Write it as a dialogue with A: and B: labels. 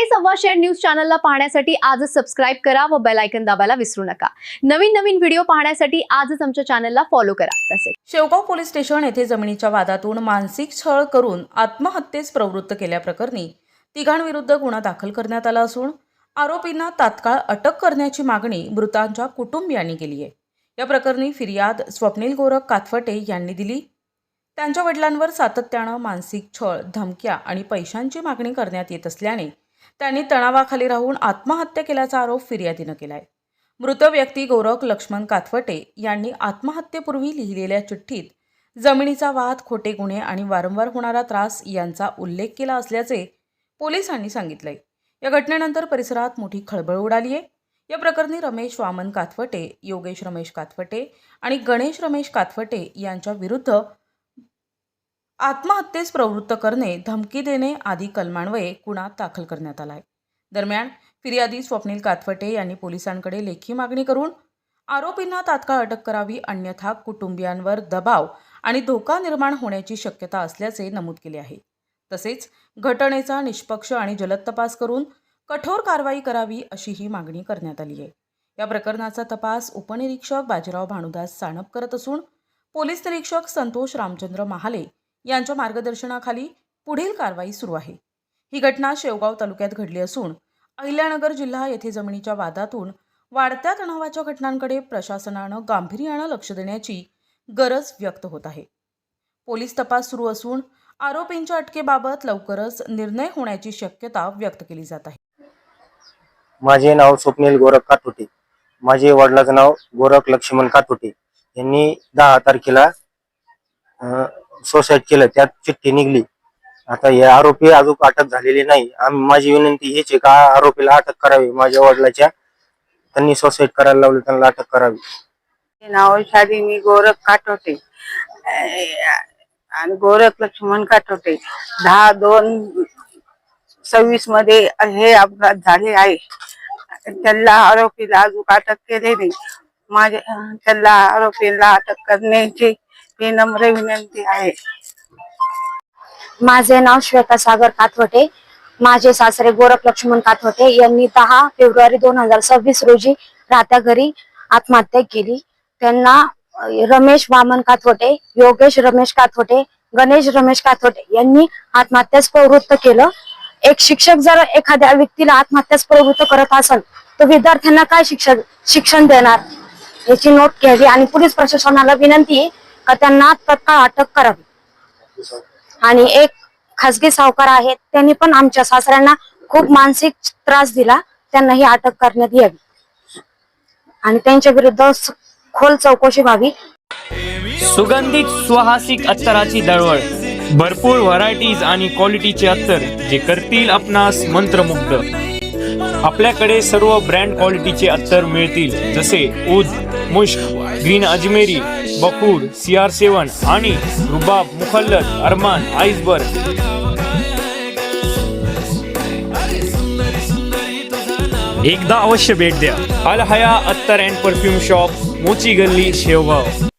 A: हे सव्वा share news चॅनलला पाहण्यासाठी आजच सबस्क्राईब करा व बेलायकन दाबायला विसरू नका. नवीन नवीन व्हिडिओ पाहण्यासाठी आजच आमच्या चॅनलला फॉलो करा. तसेच
B: शेवगाव पोलीस स्टेशन येथे जमिनीच्या वादातून मानसिक छळ करून आत्महत्येस प्रवृत्त केल्याप्रकरणी तिघांविरुद्ध गुन्हा दाखल करण्यात आला असून आरोपींना तात्काळ अटक करण्याची मागणी मृतांच्या कुटुंबियांनी केली आहे. या प्रकरणी फिर्याद स्वप्नील गोरख कातफटे यांनी दिली. त्यांच्या वडिलांवर सातत्यानं मानसिक छळ धमक्या आणि पैशांची मागणी करण्यात येत असल्याने त्यांनी तणावाखाली राहून आत्महत्या केल्याचा आरोप फिर्यादीनं केलाय. मृत व्यक्ती गोरख लक्ष्मण काथवटे यांनी आत्महत्येपूर्वी लिहिलेल्या चिठ्ठीत जमिनीचा वाद खोटे गुन्हे आणि वारंवार होणारा त्रास यांचा उल्लेख केला असल्याचे पोलिसांनी सांगितलंय. या घटनेनंतर परिसरात मोठी खळबळ उडाली आहे या प्रकरणी रमेश वामन काथवटे योगेश रमेश काथवटे आणि गणेश रमेश काथवटे यांच्या विरुद्ध आत्महत्येस प्रवृत्त करणे धमकी देणे आदी कलमान्वये गुन्हा दाखल करण्यात आला आहे दरम्यान फिर्यादी स्वप्नील कातफटे यांनी पोलिसांकडे लेखी मागणी करून आरोपींना तात्काळ अटक करावी अन्यथा कुटुंबियांवर दबाव आणि धोका निर्माण होण्याची शक्यता असल्याचे नमूद केले आहे. तसेच घटनेचा निष्पक्ष आणि जलद तपास करून कठोर कारवाई करावी अशी ही मागणी करण्यात आली आहे. या प्रकरणाचा तपास उपनिरीक्षक बाजीराव भानुदास साणप करत असून पोलीस निरीक्षक संतोष रामचंद्र महाले यांच्या मार्गदर्शनाखाली पुढील कारवाई सुरू आहे. ही घटना शेवगाव तालुक्यात घडली असून अहिल्यानगर जिल्हा येथे जमिनीच्या वादातून वाढत्या तणावाच्या घटनांकडे प्रशासनानं गांभीर्यानं लक्ष देण्याची गरज व्यक्त होत आहे. पोलीस तपास सुरू असून आरोपींच्या अटकेबाबत लवकरच निर्णय होण्याची शक्यता व्यक्त केली जात आहे.
C: माझे नाव स्वप्नील गोरख कातोटे माझे वडिलाचं नाव गोरख लक्ष्मण कातोटे यांनी दहा तारखेला सुसाईड केलं त्यात चिठ्ठी निघली. आता हे आरोपी अजून अटक झालेली नाही. आम्ही माझी विनंती हीच आहे का आरोपीला अटक करावी. माझ्या वडिलाच्या त्यांनी सुसाईड करायला लावली त्यांना अटक करावी.
D: नाव शालिनी गोरख काटोटे आणि गोरख लक्ष्मण काटोटे दहा दोन सव्वीसमध्ये हे अपघात झाले आहे. त्याला आरोपीला अजून अटक केले नाही. माझ्या त्याला आरोपीला अटक करण्याची ही नम्र विनंती आहे.
E: माझे नाव श्वेता सागर काथवटे. माझे सासरे गोरख लक्ष्मण काथवटे. यांनी दहा फेब्रुवारी दोन हजार सव्वीस रोजी राहत्या घरी आत्महत्या केली. त्यांना रमेश वामन काथवटे योगेश रमेश काथवटे गणेश रमेश काथवटे यांनी आत्महत्यास प्रवृत्त केलं. एक शिक्षक जर एखाद्या व्यक्तीला आत्महत्यास प्रवृत्त करत असेल तर विद्यार्थ्यांना काय शिक्षण शिक्षण देणार? याची नोट घ्यावी आणि पोलीस प्रशासनाला विनंती आहे त्यांना तत्काळ अटक करावी. आणि एक खासगी सावकार आहेत त्यांनी पण आमच्या सासऱ्यांना खूप मानसिक त्रास दिला त्यांनाही अटक करण्यात यावी. आणि त्यांच्या विरुद्ध खोल चौकशी व्हावी.
F: सुगंधित सुहासिक अत्तराची दळवळ भरपूर व्हरायटीज आणि क्वालिटीचे अत्तर जे करतील आपणास मंत्रमुग्ध. आपल्याकडे सर्व ब्रँड क्वालिटीचे अत्तर मिळतील जसे उद मुश्क ग्रीन अजमेरी बकूर सी आर सेवन आणि रुबाब मुखल्लत अरमान आईसबर्ग एकदा अवश्य भेट द्या. अल हया अत्तर अँड परफ्यूम शॉप मोची गल्ली शेवगाव.